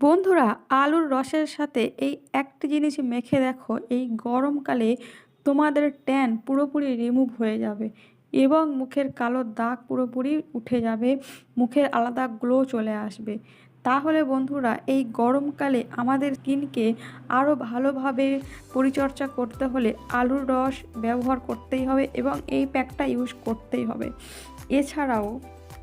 বন্ধুরা, আলুর রসের সাথে এই একটি জিনিস মেখে দেখো, এই গরমকালে তোমাদের ট্যান পুরোপুরি রিমুভ হয়ে যাবে এবং মুখের কালো দাগ পুরোপুরি উঠে যাবে, মুখের আলাদা গ্লো চলে আসবে। তাহলে বন্ধুরা, এই গরমকালে আমাদের স্কিনকে আরও ভালোভাবে পরিচর্যা করতে হলে আলুর রস ব্যবহার করতেই হবে এবং এই প্যাকটা ইউজ করতেই হবে। এছাড়াও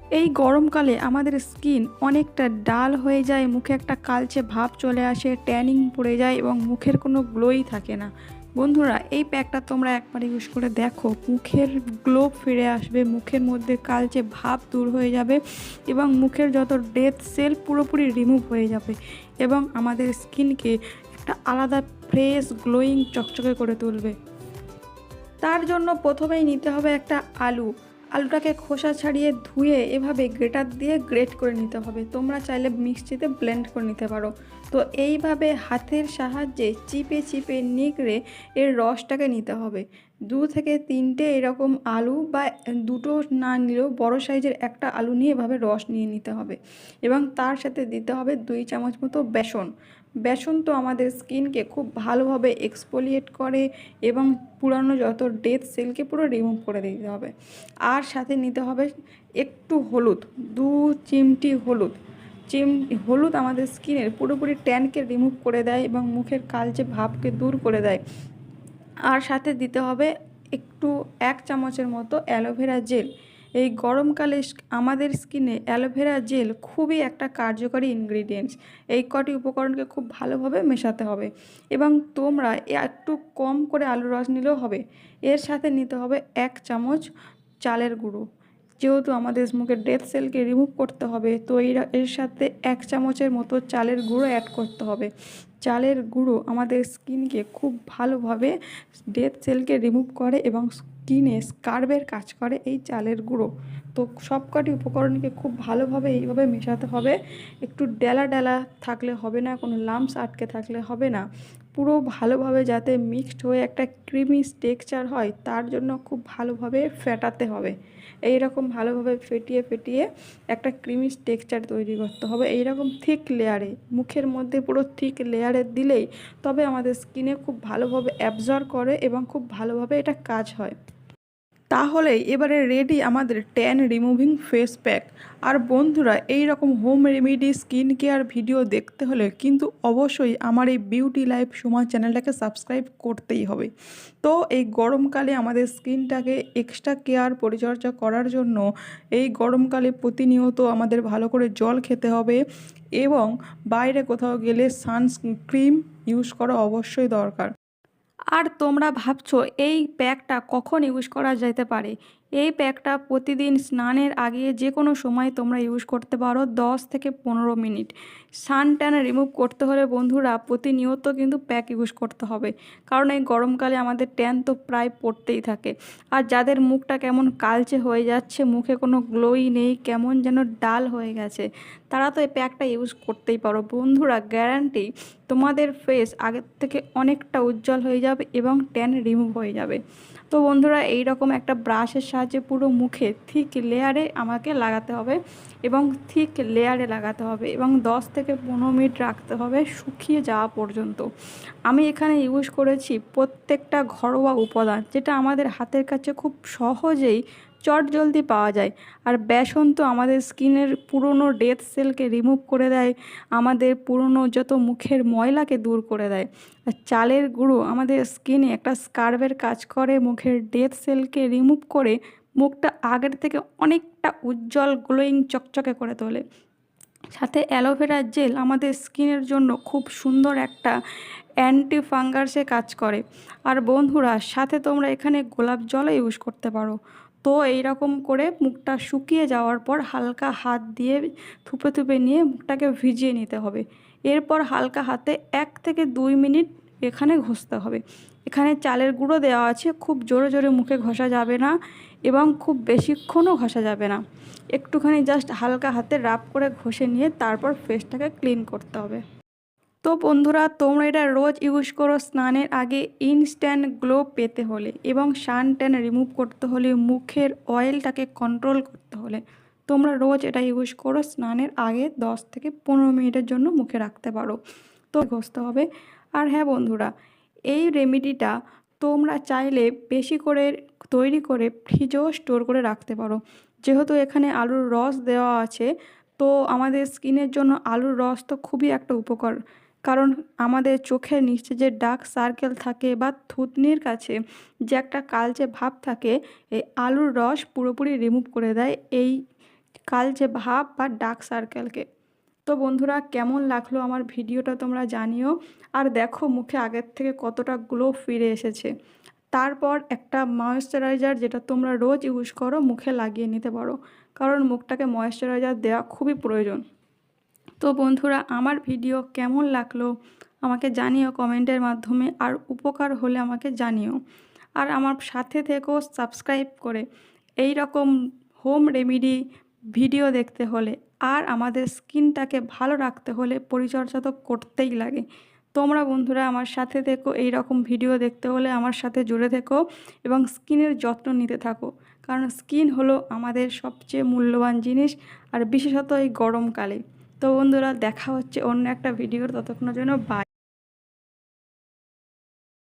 এই গরমকালে আমাদের স্কিন অনেকটা ডাল হয়ে যায়, মুখে একটা কালচে ভাব চলে আসে, ট্যানিং পড়ে যায় এবং মুখের কোনো গ্লোই থাকে না। বন্ধুরা, এই প্যাকটা তোমরা একবার ইউজ করে দেখো। মুখের গ্লো ফিরে আসবে, মুখের মধ্যে কালচে ভাব দূর হয়ে যাবে এবং মুখের যত ডেথ সেল পুরোপুরি রিমুভ হয়ে যাবে এবং আমাদের স্কিনকে একটা আলাদা ফ্রেশ গ্লোয়িং চকচকে করে তুলবে। তার জন্য প্রথমেই নিতে হবে একটা আলু। আলুটাকে খোসা ছাড়িয়ে ধুয়ে এভাবে গ্রেটার দিয়ে গ্রেট করে নিতে হবে। তোমরা চাইলে মিক্সিতে ব্লেন্ড করে নিতে পারো। তো এইভাবে হাতের সাহায্যে চিপে চিপে নিগড়ে এর রসটাকে নিতে হবে। দু থেকে তিনটে এরকম আলু বা দুটো না নিলেও বড় সাইজের একটা আলু নিয়ে এভাবে রস নিয়ে নিতে হবে। এবং তার সাথে দিতে হবে দুই চামচ মতো বেসন। বেসন তো আমাদের স্কিনকে খুব ভালোভাবে এক্সপোলিয়েট করে এবং পুরানো যত ডেথ সেলকে পুরো রিমুভ করে দিতে হবে। আর সাথে নিতে হবে একটু হলুদ, দু চিমটি হলুদ। চিম, হলুদ আমাদের স্কিনের পুরোপুরি ট্যানকে রিমুভ করে দেয় এবং মুখের কালচে ভাবকে দূর করে দেয় আর সাথে দিতে হবে একটু এক চামচের মতো অ্যালোভেরা জেল। এই গরমকালে আমাদের স্কিনে অ্যালোভেরা জেল খুবই একটা কার্যকরী ইনগ্রিডিয়েন্টস। এই কটি উপকরণকে খুব ভালোভাবে মেশাতে হবে এবং তোমরা একটু কম করে আলুর রস নিলেও হবে। এর সাথে নিতে হবে এক চামচ চালের গুঁড়ো। যেহেতু আমাদের মুখের ডেথ সেলকে রিমুভ করতে হবে, তো এর সাথে এক চামচের মতো চালের গুঁড়ো অ্যাড করতে হবে। চালের গুঁড়ো আমাদের স্কিনকে খুব ভালোভাবে ডেথ সেলকে রিমুভ করে এবং স্কিনে স্কার্বের কাজ করে এই চালের গুঁড়ো। তো সবকটি উপকরণকে খুব ভালোভাবে এইভাবে মেশাতে হবে। একটু ডেলা ডেলা থাকলে হবে না, কোনো লাম্পস আটকে থাকলে হবে না। পুরো ভালোভাবে যাতে মিক্সড হয়ে একটা ক্রিমি টেক্সচার হয়, তার জন্য খুব ভালোভাবে ফেটাতে হবে। এই রকম ভালোভাবে ফেটিয়ে ফেটিয়ে একটা ক্রিমি টেক্সচার তৈরি করতে হবে। এই রকম থিক লেয়ারে মুখের মধ্যে পুরো থিক লেয়ারে দিলেই তবে আমাদের স্কিনে খুব ভালোভাবে অ্যাবজর্ব করে এবং খুব ভালোভাবে এটা কাজ হয়। তাহলে এবারে রেডি আমাদের ট্যান রিমুভিং ফেস প্যাক আর বন্ধুরা এই রকম home remedy skin care video দেখতে হলে কিন্তু অবশ্যই আমার এই বিউটি লাইফ সময় চ্যানেলটাকে সাবস্ক্রাইব করতেই হবে। তো এই গরমকালে আমাদের স্কিনটাকে এক্সট্রা কেয়ার পরিচর্যা করার জন্য এই গরমকালে প্রতিনিয়ত আমাদের ভালো করে জল খেতে হবে এবং বাইরে কোথাও গেলে সানস্ক্রিম ইউজ করা অবশ্যই দরকার। আর তোমরা ভাবছ এই প্যাকটা কখন ইউজ করা যেতে পারে? এই প্যাকটা প্রতিদিন স্নানের আগে যে কোনো সময় তোমরা ইউজ করতে পারো দশ থেকে পনেরো মিনিট। সান ট্যান রিমুভ করতে হলে বন্ধুরা প্রতিনিয়ত কিন্তু প্যাক ইউজ করতে হবে। কারণ এই গরমকালে আমাদের ট্যান তো প্রায় পড়তেই থাকে। আর যাদের মুখটা কেমন কালচে হয়ে যাচ্ছে, মুখে কোনো গ্লোই নেই, কেমন যেন ডাল হয়ে গেছে, তারা তো এই প্যাকটা ইউজ করতেই পারো। বন্ধুরা, গ্যারান্টি তোমাদের ফেস আগের থেকে অনেকটা উজ্জ্বল হয়ে যাবে এবং ট্যান রিমুভ হয়ে যাবে। তো বন্ধুরা এই রকম একটা ব্রাশের সাহায্যে পুরো মুখে থিক লেয়ারে আমাকে লাগাতে হবে এবং থিক লেয়ারে লাগাতে হবে এবং দশ থেকে পনেরো মিনিট রাখতে হবে শুকিয়ে যাওয়া পর্যন্ত। আমি এখানে ইউজ করেছি প্রত্যেকটা ঘরোয়া উপাদান, যেটা আমাদের হাতের কাছে খুব সহজেই চট জলদি পাওয়া যায়। আর বেসন তো আমাদের স্কিনের পুরনো ডেথ সেলকে রিমুভ করে দেয়, আমাদের পুরনো যত মুখের ময়লাকে দূর করে দেয়। আর চালের গুঁড়ো আমাদের স্কিনে একটা স্কার্ভের কাজ করে, মুখের ডেথ সেলকে রিমুভ করে মুখটা আগের থেকে অনেকটা উজ্জ্বল, গ্লোয়িং, চকচকে করে তোলে। সাথে অ্যালোভেরা জেল আমাদের স্কিনের জন্য খুব সুন্দর একটা অ্যান্টি ফাঙ্গাসে কাজ করে। আর বন্ধুরা, সাথে তোমরা এখানে গোলাপ জলও ইউজ করতে পারো। তো এই রকম করে মুখটা শুকিয়ে যাওয়ার পর হালকা হাত দিয়ে থুপে থুপে নিয়ে মুখটাকে ভিজিয়ে নিতে হবে। এরপর হালকা হাতে এক থেকে দুই মিনিট এখানে ঘষতে হবে। এখানে চালের গুঁড়ো দেওয়া আছে, খুব জোরে জোরে মুখে ঘষা যাবে না এবং খুব বেশিক্ষণও ঘষা যাবে না। একটুখানি জাস্ট হালকা হাতে রাব করে ঘষে নিয়ে তারপর ফেসটাকে ক্লিন করতে হবে। তো বন্ধুরা, তোমরা এটা রোজ ইউজ করো স্নানের আগে ইনস্ট্যান্ট গ্লো পেতে হলে এবং সান ট্যান রিমুভ করতে হলে মুখের অয়েলটাকে কন্ট্রোল করতে হলে। তোমরা রোজ এটা ইউজ করো স্নানের আগে দশ থেকে পনেরো মিনিটের জন্য মুখে রাখতে পারো। তো ঘষতে হবে। আর হ্যাঁ বন্ধুরা, এই রেমেডিটা তোমরা চাইলে বেশি করে তৈরি করে ফ্রিজেও স্টোর করে রাখতে পারো। যেহেতু এখানে আলুর রস দেওয়া আছে, তো আমাদের স্কিনের জন্য আলুর রস তো খুবই একটা উপকার। কারণ আমাদের চোখের নিচে যে ডার্ক সার্কেল থাকে বা থুতনির কাছে যে একটা কালচে ভাব থাকে, এই আলুর রস পুরোপুরি রিমুভ করে দেয় এই কালচে ভাব বা ডার্ক সার্কেলকে তো বন্ধুরা, কেমন লাগল আমার ভিডিওটা তোমরা জানিও। আর দেখো মুখে আগের থেকে কতটা গ্লো ফিরে এসেছে। তারপর একটা ময়েশ্চারাইজার যেটা তোমরা রোজ ইউজ করো, মুখে লাগিয়ে নিতে পারো। কারণ মুখটাকে ময়েশ্চারাইজার দেওয়া খুবই প্রয়োজন। তো বন্ধুরা, আমার ভিডিও কেমন লাগল আমাকে জানিও কমেন্টের মাধ্যমে আর উপকার হলে আমাকে জানিও। আর আমার সাথে থেকেও সাবস্ক্রাইব করে। এই রকম হোম রেমেডি ভিডিও দেখতে হলে আর আমাদের স্কিনটাকে ভালো রাখতে হলে পরিচর্যা তো করতেই লাগে। তোমরা বন্ধুরা, আমার সাথে থেকো, এই রকম ভিডিও দেখতে হলে আমার সাথে জুড়ে থেকো এবং স্কিনের যত্ন নিতে থাকো। কারণ স্কিন হলো আমাদের সবচেয়ে মূল্যবান জিনিস আর বিশেষত এই গরমকালে। তো বন্ধুরা দেখা হচ্ছে অন্য একটা ভিডিওর ততক্ষণের জন্য বাই